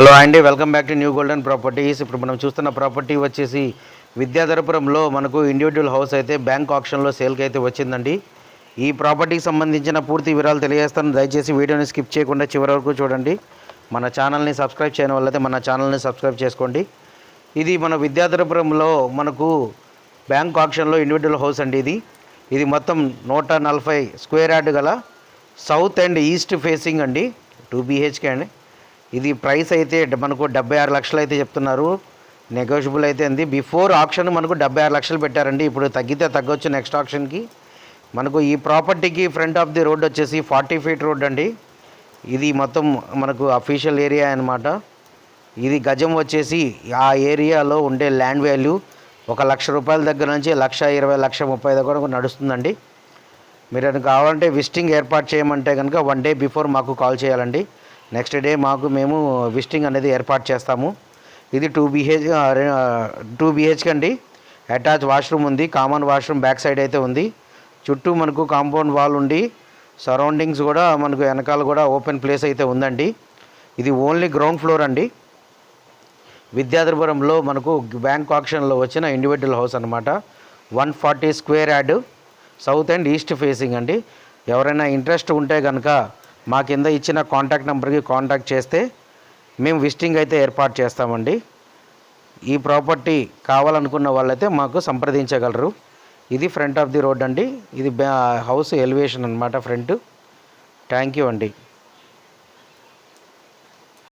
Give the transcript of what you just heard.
Hello అండి welcome back to new golden properties ఇప్పుడు మనం చూస్తున్న ప్రాపర్టీ వచ్చేసి విద్యాధరపురంలో మనకు ఇండివిజువల్ హౌస్ అయితే బ్యాంక్ ఆప్షన్లో సేల్కి అయితే వచ్చిందండి. ఈ ప్రాపర్టీకి సంబంధించిన పూర్తి వివరాలు తెలియజేస్తాను. దయచేసి వీడియోని స్కిప్ చేయకుండా చివరి వరకు చూడండి. మన ఛానల్ని సబ్స్క్రైబ్ చేయని వాళ్ళైతే మన ఛానల్ని సబ్స్క్రైబ్ చేసుకోండి. ఇది మన విద్యాధరపురంలో మనకు బ్యాంక్ ఆప్షన్లో ఇండివిజువల్ హౌస్ అండి ఇది. ఇది మొత్తం నూట నలభై స్క్వేర్ యార్డ్ గల సౌత్ అండ్ ఈస్ట్ ఫేసింగ్ అండి. టూ బీహెచ్కే అండి. ఇది ప్రైస్ అయితే మనకు డెబ్బై ఆరు లక్షలు అయితే చెప్తున్నారు. నెగోషియబుల్ అయితే ఉంది. బిఫోర్ ఆప్షన్ మనకు డెబ్బై ఆరు లక్షలు పెట్టారండి. ఇప్పుడు తగ్గితే తగ్గొచ్చు నెక్స్ట్ ఆప్షన్కి మనకు ఈ ప్రాపర్టీకి ఫ్రంట్ ఆఫ్ ది రోడ్ వచ్చేసి ఫార్టీ ఫీట్ రోడ్ అండి. ఇది మొత్తం మనకు అఫీషియల్ ఏరియా అనమాట ఇది గజం వచ్చేసి ఆ ఏరియాలో ఉండే ల్యాండ్ వాల్యూ ఒక లక్ష రూపాయల దగ్గర నుంచి లక్ష ఇరవై లక్ష ముప్పై దగ్గర నడుస్తుందండి. మీరు కావాలంటే విజిటింగ్ ఏర్పాటు చేయమంటే కనుక వన్ డే బిఫోర్ మాకు కాల్ చేయాలండి. నెక్స్ట్ డే మాకు మేము విజిటింగ్ అనేది ఏర్పాటు చేస్తాము. ఇది టూ బిహెచ్ టూ బిహెచ్కే అండి అటాచ్ వాష్రూమ్ ఉంది కామన్ వాష్రూమ్ బ్యాక్ సైడ్ అయితే ఉంది. చుట్టూ మనకు కాంపౌండ్ వాల్ ఉండి సరౌండింగ్స్ కూడా మనకు వెనకాల కూడా ఓపెన్ ప్లేస్ అయితే ఉందండి. ఇది ఓన్లీ గ్రౌండ్ ఫ్లోర్ అండి. విద్యాధరపురంలో మనకు బ్యాంక్ ఆప్షన్లో వచ్చిన ఇండివిజువల్ హౌస్ అనమాట one forty square yard south and east facing అండి. ఎవరైనా ఇంట్రెస్ట్ ఉంటే కనుక మా కింద ఇచ్చిన కాంటాక్ట్ నెంబర్కి కాంటాక్ట్ చేస్తే మేము విజిటింగ్ అయితే ఏర్పాటు చేస్తామండి. ఈ ప్రాపర్టీ కావాలనుకున్న వాళ్ళైతే మాకు సంప్రదించగలరు. ఇది ఫ్రంట్ ఆఫ్ ది రోడ్ అండి. ఇది బ్యా- హౌస్ ఎలివేషన్ అనమాట ఫ్రంట్ థ్యాంక్ యూ అండి.